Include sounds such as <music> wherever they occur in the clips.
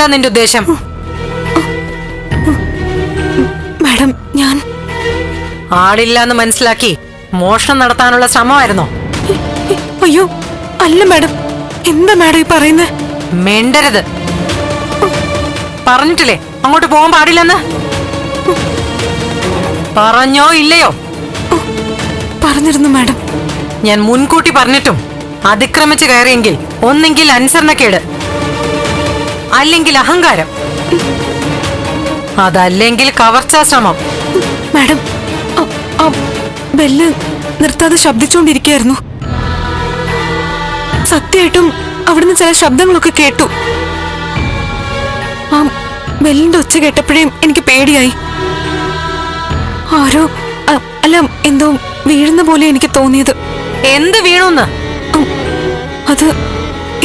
എന്താ നിന്റെ ഉദ്ദേശം. മാഡം ഞാൻ ആളില്ലാന്ന് മനസ്സിലാക്കി മോഷണം നടത്താനുള്ള ശ്രമമായിരുന്നോ? അയ്യോ അല്ല മാഡം. എന്താ മാഡം ഈ പറയുന്നത് മിണ്ടരുത്. പറഞ്ഞിട്ടില്ലേ? അങ്ങോട്ട് പോകാൻ പാടില്ലെന്ന്? പറഞ്ഞോ ഇല്ലയോ? പറഞ്ഞിരുന്നു മാഡം. ഞാൻ മുൻകൂട്ടി പറഞ്ഞിട്ടും അതിക്രമിച്ചു കയറിയെങ്കിൽ ഒന്നെങ്കിൽ അനുസരണക്കേട്. അല്ലെങ്കിൽ അഹങ്കാരം. അതല്ലെങ്കിൽ കവർച്ചാ ശ്രമം മാഡം ബെല്ല് നിർത്താതെ ശബ്ദിച്ചുകൊണ്ടിരിക്കുകയായിരുന്നു സത്യമായിട്ടും അവിടുന്ന് ചില ശബ്ദങ്ങളൊക്കെ കേട്ടു. ആ ബെല്ലിന്റെ ഒച്ച കേട്ടപ്പോഴേ എനിക്ക് പേടിയായി. ആരോ അല്ല എന്തോ വീഴുന്ന പോലെ എനിക്ക് തോന്നിയത്. എന്ത് വീണുന്ന്? അത്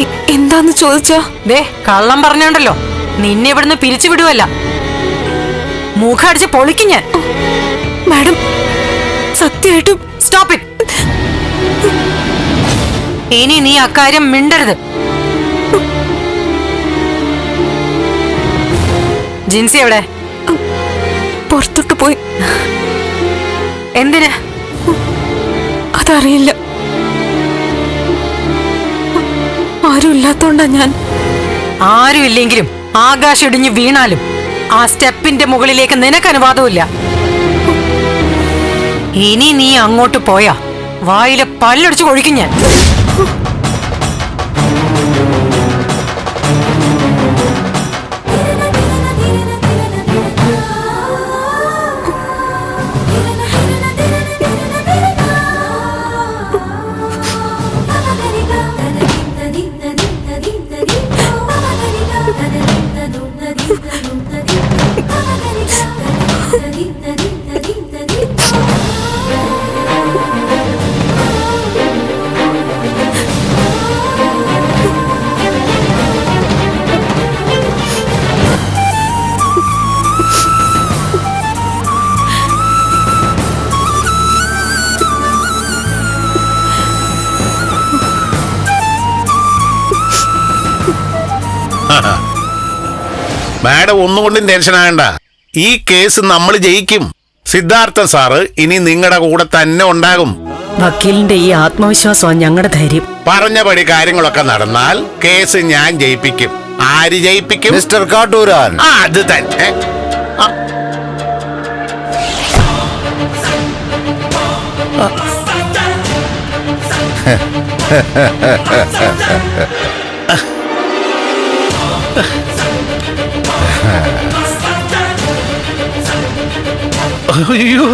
എന്താന്ന് ചോദിച്ചോ? ദേ കള്ളം പറഞ്ഞോണ്ടല്ലോ. നിന്നെ ഇവിടുന്ന് പിരിച്ചുവിടുവല്ല മുഖടിച്ച് പൊളിക്കും ഞാൻ. മാഡം സത്യമായിട്ടും സ്റ്റോപ്പ് ഇറ്റ് ഇനി നീ അക്കാര്യം മിണ്ടരുത്. ജിൻസി എവിടെ? പുറത്തോട്ട് പോയി. എന്തിനാ? അതറിയില്ല. ആരും ഇല്ലാത്തോണ്ടാ ഞാൻ? ആരും ഇല്ലെങ്കിലും ആകാശം ഇടിഞ്ഞു വീണാലും ആ സ്റ്റെപ്പിന്റെ മുകളിലേക്ക് നിനക്ക് അനുവാദമില്ല ഇനി നീ അങ്ങോട്ട് പോയാ വായിലെ പല്ലടിച്ചു കൊഴിക്കും ഞാൻ. മാഡം ഒന്നുകൊണ്ടും ടെൻഷൻ ആകണ്ട. ഈ കേസ് നമ്മൾ ജയിക്കും. സിദ്ധാർത്ഥ സാറ് ഇനി നിങ്ങളുടെ കൂടെ തന്നെ ഉണ്ടാകും. വക്കീലിന്റെ ഈ ആത്മവിശ്വാസമാണ് ഞങ്ങളുടെ ധൈര്യം. പറഞ്ഞപടി കാര്യങ്ങളൊക്കെ നടന്നാൽ കേസ് ഞാൻ ജയിപ്പിക്കും. ആര് ജയിപ്പിക്കും? മിസ്റ്റർ കാട്ടൂരാൻ. ആ അത് തന്നെ. ആ, അയ്യോ.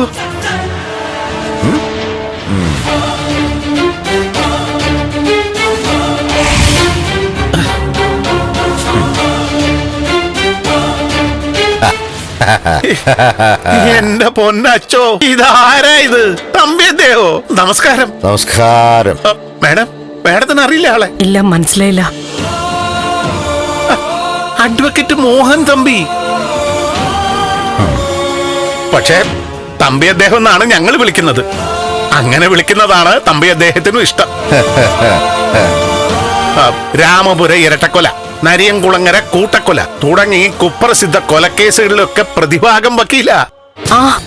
എന്റെ പൊന്നച്ചോ ഇതാരാ ഇത്? തമ്പിയദ്ദേഹോ നമസ്കാരം. നമസ്കാരം. മേഡം മാഡം മാഡത്തിന് അറിയില്ല ആളെ. ഇല്ല മനസ്സിലായില്ല. അഡ്വക്കേറ്റ് മോഹൻ തമ്പി. പക്ഷേ തമ്പി അദ്ദേഹം എന്നാണ് ഞങ്ങൾ വിളിക്കുന്നത്. അങ്ങനെ വിളിക്കുന്നതാണ് തമ്പി അദ്ദേഹത്തിനും ഇഷ്ടം. ആ, രാമപുര ഇരട്ടക്കൊല നരിയംകുളങ്ങര കൂട്ടക്കൊല തുടങ്ങി കുപ്രസിദ്ധ കൊലക്കേസുകളിലൊക്കെ പ്രതിഭാഗം വക്കീല. ആ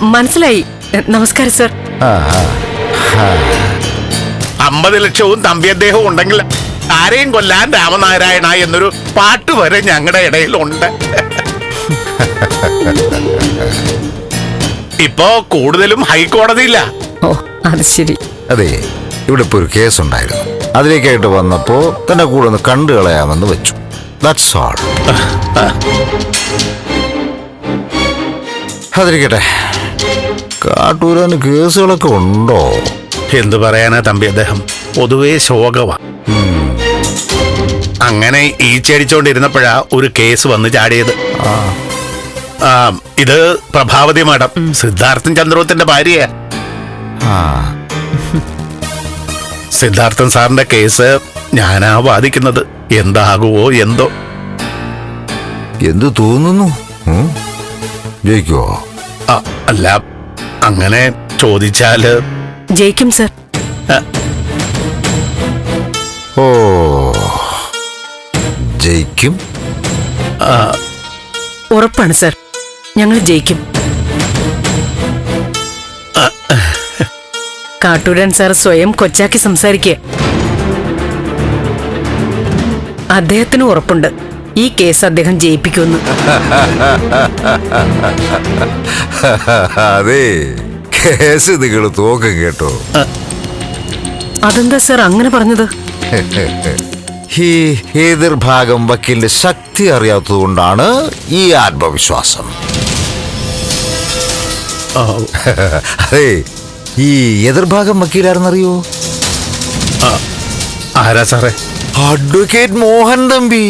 മനസ്സിലായി. നമസ്കാരം സർ. അമ്പത് ലക്ഷവും തമ്പി അദ്ദേഹവും ഉണ്ടെങ്കിൽ ആരെയും കൊല്ലാൻ രാമനാരായണ എന്നൊരു പാട്ട് വരെ ഞങ്ങളുടെ ഇടയിലുണ്ട്. ഇപ്പോ കൂടുതലും ഹൈക്കോടതിയില്ല ഓ അത് ശരി. അതെ ഇവിടെ ഇപ്പൊ ഒരു കേസ് ഉണ്ടായിരുന്നു അതിലേക്കായിട്ട് വന്നപ്പോ തന്റെ കൂടെ ഒന്ന് കണ്ടു കളയാമെന്ന് വെച്ചു. ദാറ്റ്സ് ഓൾ അതിരിക്കട്ടെ. കാട്ടൂരാന് കേസുകളൊക്കെ ഉണ്ടോ? എന്തു പറയാനാ തമ്പി അദ്ദേഹം? പൊതുവേ ശോകവാ. അങ്ങനെ ഈച്ചടിച്ചോണ്ടിരുന്നപ്പോഴാ ഒരു കേസ് വന്ന് ചാടിയത്. ആ. ഇത് പ്രഭാവതി മാഡം. സിദ്ധാർത്ഥൻ ചന്ദ്രോത്തിന്റെ ഭാര്യയാ. സിദ്ധാർത്ഥൻ സാറിന്റെ കേസ് ഞാനാ വാദിക്കുന്നത്. എന്താകുവോ എന്തോ. എന്തു തോന്നുന്നു? ജയിക്കുവോ? ആ, അല്ല അങ്ങനെ ചോദിച്ചാൽ ജയിക്കും സർ. ഓ. ജയിക്കും. ഉറപ്പാണ് സർ. ഞങ്ങൾ ജയിക്കും. കാട്ടൂരൻ സാർ സ്വയം കൊച്ചാക്കി സംസാരിക്കുക അദ്ദേഹത്തിന് ഉറപ്പുണ്ട്. ഈ കേസ് അദ്ദേഹം ജയിപ്പിക്കുമെന്ന്. അതെ കേസ് നിങ്ങൾ തോക്കും കേട്ടോ. അതെന്താ സാർ അങ്ങനെ പറഞ്ഞത്? <laughs> ഈ എതിർഭാഗം വക്കീലിന്റെ ശക്തി അറിയാത്തതുകൊണ്ടാണ് ഈ ആത്മവിശ്വാസം. അതെ ഈ എതിർഭാഗം വക്കീലാരെന്നറിയോ? ആരാ സാറേ? അഡ്വക്കേറ്റ് മോഹൻ തമ്പി.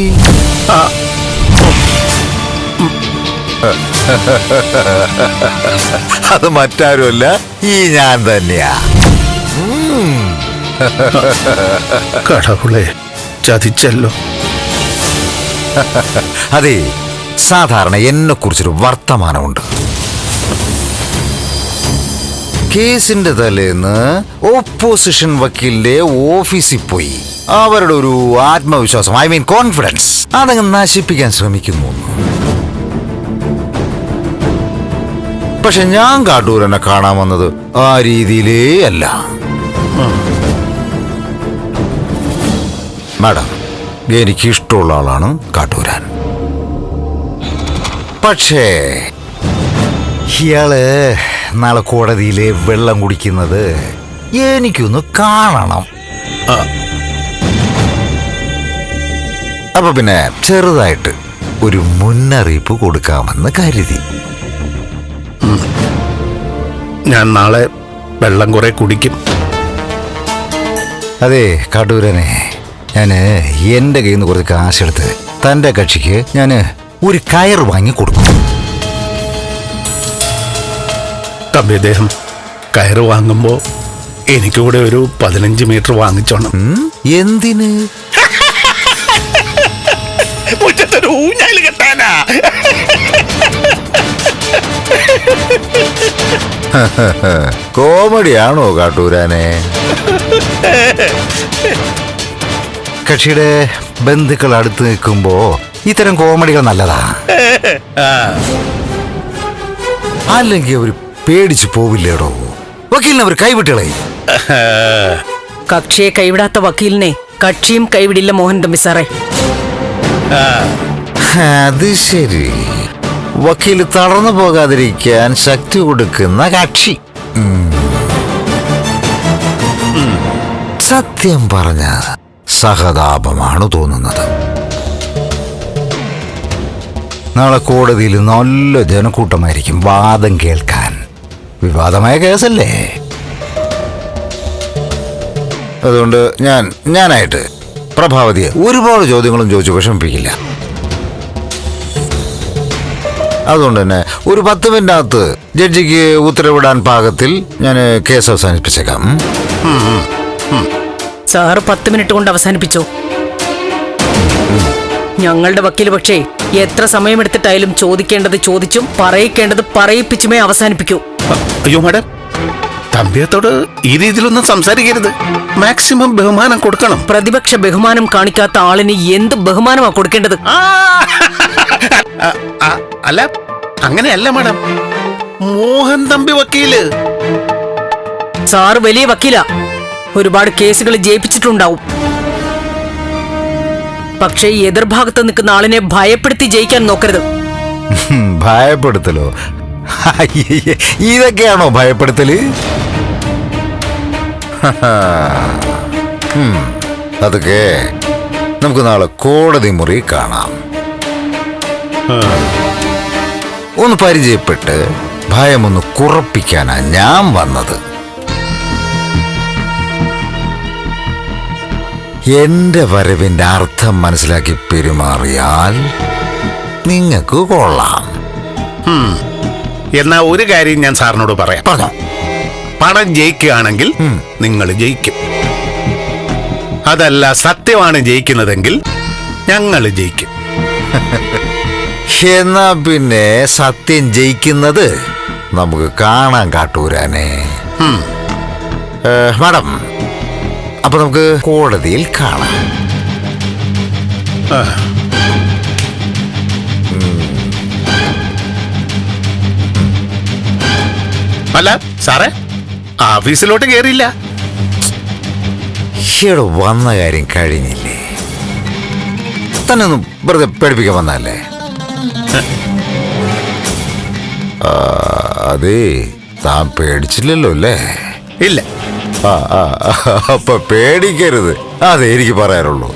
അത് മറ്റാരുമല്ല ഈ ഞാൻ തന്നെയാ. കടവുളെ ചതിച്ചല്ലോ. <laughs> അതെ സാധാരണ എന്നെ കുറിച്ചൊരു വർത്തമാനമുണ്ട്. കേസിന്റെ തലേന്ന് ഓപ്പോസിഷൻ വക്കീലിന്റെ ഓഫീസിൽ പോയി. അവരുടെ ഒരു ആത്മവിശ്വാസം ഐ മീൻ കോൺഫിഡൻസ് അതങ്ങ് നശിപ്പിക്കാൻ ശ്രമിക്കുന്നു. പക്ഷെ ഞാൻ കാട്ടൂരനെ കാണാൻ വന്നത് ആ രീതിയിലേ അല്ല. മാഡം എനിക്ക് ഇഷ്ടമുള്ള ആളാണ് കാട്ടൂരാൻ. പക്ഷേ ഇയാൾ നാളെ കോടതിയിലെ വെള്ളം കുടിക്കുന്നത് എനിക്കൊന്ന് കാണണം. അപ്പൊ പിന്നെ ചെറുതായിട്ട് ഒരു മുന്നറിയിപ്പ് കൊടുക്കാമെന്ന് കരുതി. ഞാൻ നാളെ വെള്ളം കുറെ കുടിക്കും. അതെ കാട്ടൂരനെ. ഞാൻ എന്റെ കയ്യിൽ നിന്ന് കുറച്ച് കാശെടുത്ത് തന്റെ കക്ഷിക്ക് ഞാൻ ഒരു കയർ വാങ്ങി കൊടുക്കും. തമ്പി അദ്ദേഹം കയർ വാങ്ങുമ്പോ എനിക്കൂടെ ഒരു പതിനഞ്ച് മീറ്റർ വാങ്ങിച്ചോണം? എന്തിന്? <laughs> മുറ്റത്തൊരു ഊഞ്ഞാൽ കെട്ടാനാ. <laughs> കോമഡിയാണോ കാട്ടൂരാനെ? <laughs> കക്ഷിയുടെ ബന്ധുക്കൾ അടുത്ത് നിൽക്കുമ്പോ ഇത്തരം കോമഡികൾ നല്ലതാ. <laughs> ആ, അല്ലെങ്കിൽ അവർ പേടിച്ചു പോവില്ലേടോ? വക്കീലിനെ അവർ കൈവിട്ടളേ. <laughs> കക്ഷിയെ കൈവിടാത്ത വക്കീലിനെ കക്ഷിയും കൈവിടില്ല മോഹൻ തമ്പി സാറേ. അത് ശരി. വക്കീൽ തളർന്നു പോകാതിരിക്കാൻ ശക്തി കൊടുക്കുന്ന കക്ഷി. സത്യം പറഞ്ഞ സഹതാപമാണ് തോന്നുന്നത്. നാളെ കോടതിയിൽ നല്ല ജനക്കൂട്ടമായിരിക്കും. വാദം കേൾക്കാൻ. വിവാദമായ കേസല്ലേ? അതുകൊണ്ട് ഞാൻ ഞാനായിട്ട് പ്രഭാവതിയെ ഒരുപാട് ചോദ്യങ്ങളും ചോദിച്ചു വിഷമിപ്പിക്കില്ല. അതുകൊണ്ട് തന്നെ ഒരു പത്ത് മിനിറ്റിനകത്ത് ജഡ്ജിക്ക് ഉത്തരവിടാൻ പാകത്തിൽ ഞാൻ കേസ് അവസാനിപ്പിച്ചേക്കാം? സാറ് പത്ത് മിനിറ്റ് കൊണ്ട് അവസാനിപ്പിച്ചോ. ഞങ്ങളുടെ വക്കീൽ പക്ഷേ എത്ര സമയമെടുത്തിട്ടായാലും ചോദിക്കേണ്ടത് ചോദിച്ചും പറയിക്കേണ്ടത് പറയിപ്പിച്ചുമേ അവസാനിപ്പിക്കൂ. അയ്യോ മാഡം. തമ്പിയത്തോട് ഈ രീതിയിലൊന്നും സംസാരിക്കരുത്. മാക്സിമം ബഹുമാനം കൊടുക്കണം. പ്രതിപക്ഷ ബഹുമാനം കാണിക്കാത്ത ആളിന് എന്ത് ബഹുമാനമാ കൊടുക്കേണ്ടത്? അല്ല അങ്ങനെയല്ല മാഡം. മോഹൻ തമ്പി വക്കീൽ. സാറ് വലിയ വക്കീലാ. ഒരുപാട് കേസുകൾ ജയിപ്പിച്ചിട്ടുണ്ടാവും. പക്ഷേ എതിർഭാഗത്ത് നിൽക്കുന്ന ആളിനെ ഭയപ്പെടുത്തി ജയിക്കാൻ നോക്കരുത്. ഭയപ്പെടുത്തലോ? ഇതൊക്കെയാണോ ഭയപ്പെടുത്തൽ? അതൊക്കെ നമുക്ക് നാളെ കോടതി മുറി കാണാം. ഒന്ന് പരിചയപ്പെട്ട് ഭയമൊന്ന് കുറപ്പിക്കാനാ ഞാൻ വന്നത്. എന്റെ വരവിന്റെ അർത്ഥം മനസ്സിലാക്കി പെരുമാറിയാൽ നിങ്ങൾക്ക് കൊള്ളാം. എന്നാ ഒരു കാര്യം ഞാൻ സാറിനോട് പറയാം. പറഞ്ഞോ. പണം ജയിക്കുകയാണെങ്കിൽ നിങ്ങൾ ജയിക്കും. അതല്ല സത്യമാണ് ജയിക്കുന്നതെങ്കിൽ ഞങ്ങൾ ജയിക്കും. എന്നാ പിന്നെ സത്യം ജയിക്കുന്നത് നമുക്ക് കാണാൻ കാട്ടൂരാനേ. മാഡം അപ്പൊ നമുക്ക് കോടതിയിൽ കാണാം. അല്ല സാറേ ഓഫീസിലോട്ട് കയറിയില്ല വന്ന കാര്യം കഴിഞ്ഞില്ലേ? തന്നെ ഒന്ന് വെറുതെ പേടിപ്പിക്കാൻ വന്നല്ലേ അതെ താൻ പേടിച്ചില്ലല്ലോ അല്ലേ? ഇല്ല. അപ്പൊ പേടിക്കരുത്. അതെ എനിക്ക് പറയാനുള്ളൂ.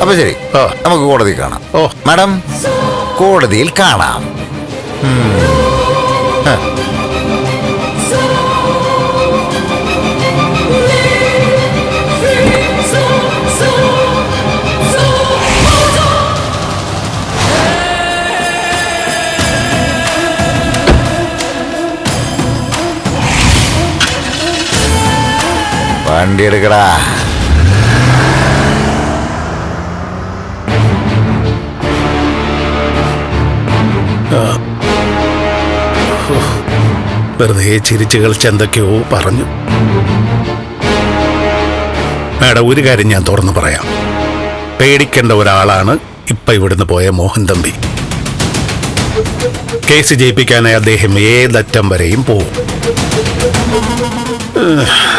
അപ്പൊ ശരി. നമുക്ക് കോടതി കാണാം. ഓ. മാഡം കോടതിയിൽ കാണാം. വണ്ടി എടുക്കടാ വെറുതെ ചിരിച്ചു കളിച്ച് എന്തൊക്കെയോ പറഞ്ഞു. മേഡം ഒരു കാര്യം ഞാൻ തുറന്നു പറയാം. പേടിക്കേണ്ട ഒരാളാണ് ഇപ്പൊ ഇവിടുന്ന് പോയ മോഹൻ തമ്പി. കേസ് ജയിപ്പിക്കാനായി അദ്ദേഹം ഏതറ്റം വരെയും ഏഹ്,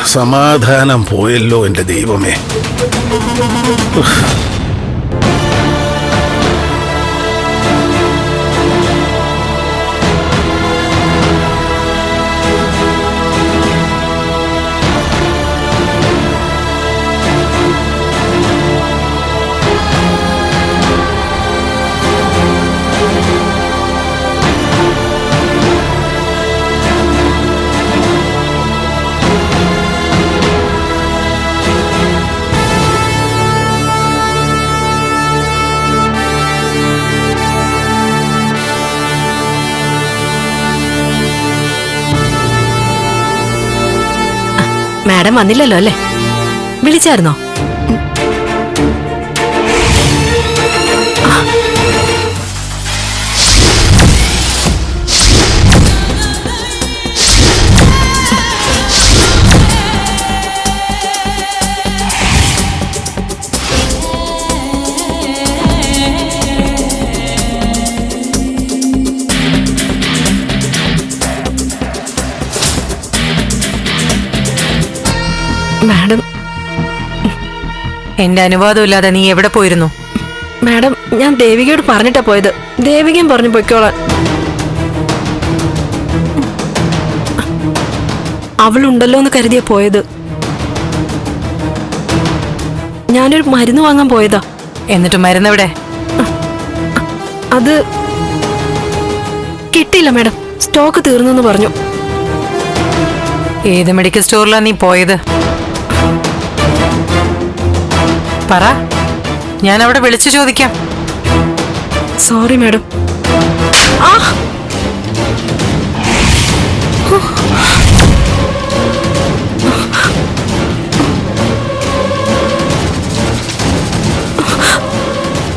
സമാധാനം പോയല്ലോ എന്റെ ദൈവമേ. മാഡം വന്നില്ലല്ലോ അല്ലേ? വിളിച്ചായിരുന്നോ? എന്റെ അനുവാദം ഇല്ലാതെ നീ എവിടെ പോയിരുന്നു? മാഡം ഞാൻ ദേവികയോട് പറഞ്ഞിട്ടാ പോയത്. ദേവികയും പറഞ്ഞു പൊയ്ക്കോളാൻ. അവളുണ്ടല്ലോ എന്ന് കരുതിയാ പോയത്. ഞാനൊരു മരുന്ന് വാങ്ങാൻ പോയതാ. എന്നിട്ട് മരുന്ന് എവിടെ അത് കിട്ടിയില്ല മാഡം. സ്റ്റോക്ക് തീർന്നു പറഞ്ഞു. ഏത് മെഡിക്കൽ സ്റ്റോറിലാണ് നീ പോയത്? പറ. ഞാൻ അവിടെ വിളിച്ചു ചോദിക്കാം. സോറി മാഡം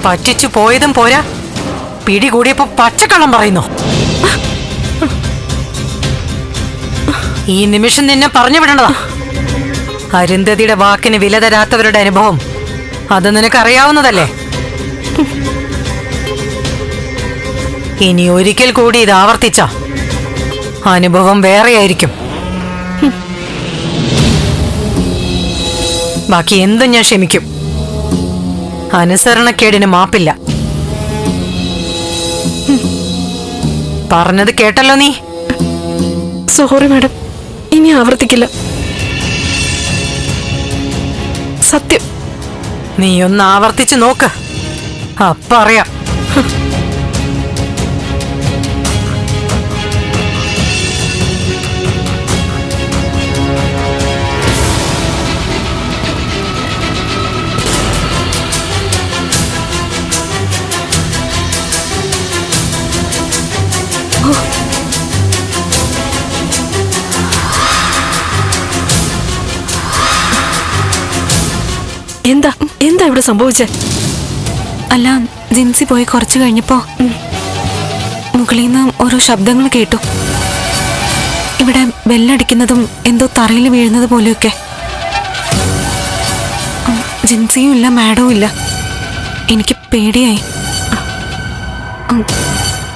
പറ്റിച്ചു പോയതും പോരാ. പിടി കൂടിയപ്പോ പച്ചക്കള്ളം പറയുന്നു. ഈ നിമിഷം നിന്നെ പറഞ്ഞു വിടണതാ അരുന്ധതിയുടെ വാക്കിന് വില തരാത്തവരുടെ അനുഭവം. അത് നിനക്കറിയാവുന്നതല്ലേ? ഇനി ഒരിക്കൽ കൂടി ഇത് ആവർത്തിച്ച അനുഭവം വേറെയായിരിക്കും. ബാക്കി എന്തും ഞാൻ ക്ഷമിക്കും. അനുസരണക്കേടിന് മാപ്പില്ല. പറഞ്ഞത് കേട്ടല്ലോ നീ? സോറി മാഡം ഇനി ആവർത്തിക്കില്ല. സത്യം. നീ ഒന്ന് ആവർത്തിച്ച് നോക്ക്. അപ്പറിയാം എന്താ? എന്താ ഇവിടെ സംഭവിച്ചേ? അല്ല ജിൻസി പോയി കുറച്ചു കഴിഞ്ഞപ്പോ മുകളിൽ നിന്ന് ഓരോ ശബ്ദങ്ങൾ കേട്ടു. ഇവിടെ ബെല്ലടിക്കുന്നതും എന്തോ തറയിൽ വീഴുന്നത് പോലെയൊക്കെ. ജിൻസിയും ഇല്ല മാഡവും ഇല്ല. എനിക്ക് പേടിയായി.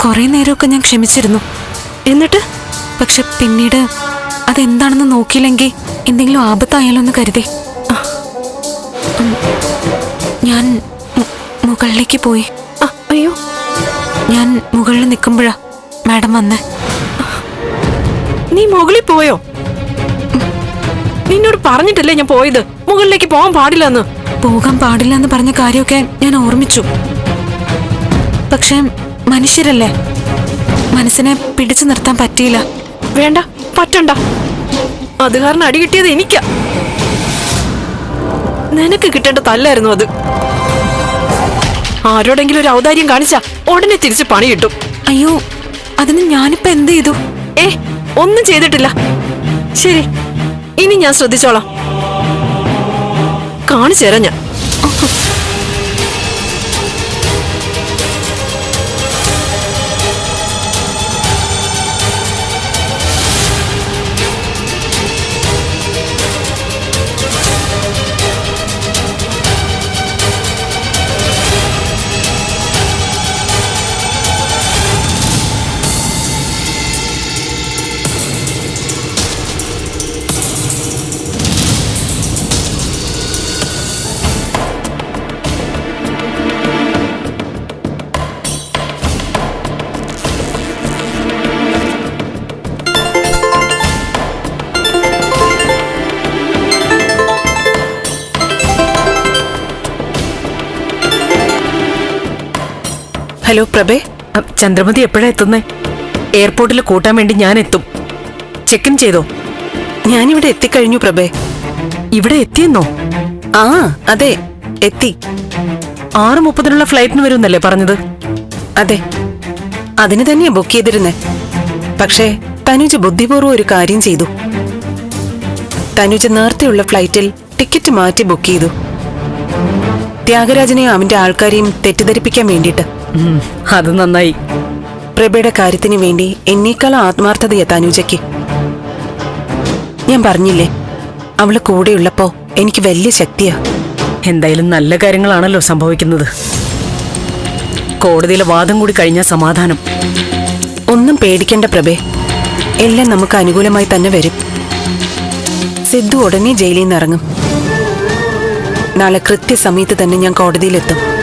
കുറെ നേരമൊക്കെ ഞാൻ ക്ഷമിച്ചിരുന്നു. എന്നിട്ട്? പക്ഷെ പിന്നീട് അതെന്താണെന്ന് നോക്കിയില്ലെങ്കിൽ എന്തെങ്കിലും ആപത്തായാലോ എന്ന് കരുതി. ഞാൻ മുകളിലേക്ക് പോയി. അയ്യോ. ഞാൻ മുകളിൽ നിൽക്കുമ്പോഴാ മാഡം വന്ന്. നീ മുകളിൽ പോയോ? നിന്നോട് പറഞ്ഞിട്ടല്ലേ ഞാൻ പോയത്? മുകളിലേക്ക് പോകാൻ പാടില്ലെന്ന്. പോകാൻ പാടില്ല എന്ന് പറഞ്ഞ കാര്യമൊക്കെ ഞാൻ ഓർമ്മിച്ചു. പക്ഷേ മനുഷ്യരല്ലേ? മനസ്സിനെ പിടിച്ചു നിർത്താൻ പറ്റിയില്ല. വേണ്ട പറ്റണ്ട. അത് കാരണം അടി കിട്ടിയത് എനിക്കാ. നിനക്ക് കിട്ടേണ്ട തല്ലായിരുന്നു അത്. ആരോടെങ്കിലും ഒരു ഔദാര്യം കാണിച്ചാ ഉടനെ തിരിച്ച് പണി കിട്ടും. അയ്യോ അതിന് ഞാനിപ്പോ എന്ത് ചെയ്തു? ഏ ഒന്നും ചെയ്തിട്ടില്ല. ശരി ഇനി ഞാൻ ശ്രദ്ധിച്ചോളാം. കാണിച്ചു തരാം ഞാൻ. ഹലോ പ്രഭേ. ചന്ദ്രമതി എപ്പോഴാ എത്തുന്നേ? എയർപോർട്ടിൽ കൂട്ടാൻ വേണ്ടി ഞാൻ എത്തും. ചെക്ക് ഇൻ ചെയ്തോ? ഞാനിവിടെ എത്തിക്കഴിഞ്ഞു പ്രഭേ. ഇവിടെ എത്തിയെന്നോ? ആ അതെ എത്തി. ആറ് മുപ്പതിനുള്ള ഫ്ലൈറ്റിന് വരുമെന്നല്ലേ പറഞ്ഞത്? അതെ. അതിന് തന്നെയാ ബുക്ക് ചെയ്തിരുന്നേ. പക്ഷേ തനുജ് ബുദ്ധിപൂർവം ഒരു കാര്യം ചെയ്തു. തനുജ് നേരത്തെയുള്ള ഫ്ലൈറ്റിൽ ടിക്കറ്റ് മാറ്റി ബുക്ക് ചെയ്തു. ത്യാഗരാജനെയും അവന്റെ ആൾക്കാരെയും തെറ്റിദ്ധരിപ്പിക്കാൻ വേണ്ടിയിട്ട്. അത് നന്നായി. പ്രഭയുടെ കാര്യത്തിന് വേണ്ടി എന്നേക്കാളും ആത്മാർത്ഥതയാ തനുജയ്ക്ക് ഞാൻ പറഞ്ഞില്ലേ അവൾ കൂടെയുള്ളപ്പോ എനിക്ക് വലിയ ശക്തിയാ. എന്തായാലും നല്ല കാര്യങ്ങളാണല്ലോ സംഭവിക്കുന്നത്. കോടതിയിലെ വാദം കൂടി കഴിഞ്ഞാൽ സമാധാനം. ഒന്നും പേടിക്കേണ്ട പ്രഭേ. എല്ലാം നമുക്ക് അനുകൂലമായി തന്നെ വരും. സിദ്ധു ഉടനെ ജയിലിൽ നിന്ന് ഇറങ്ങും. നാളെ കൃത്യസമയത്ത് തന്നെ ഞാൻ കോടതിയിലെത്തും.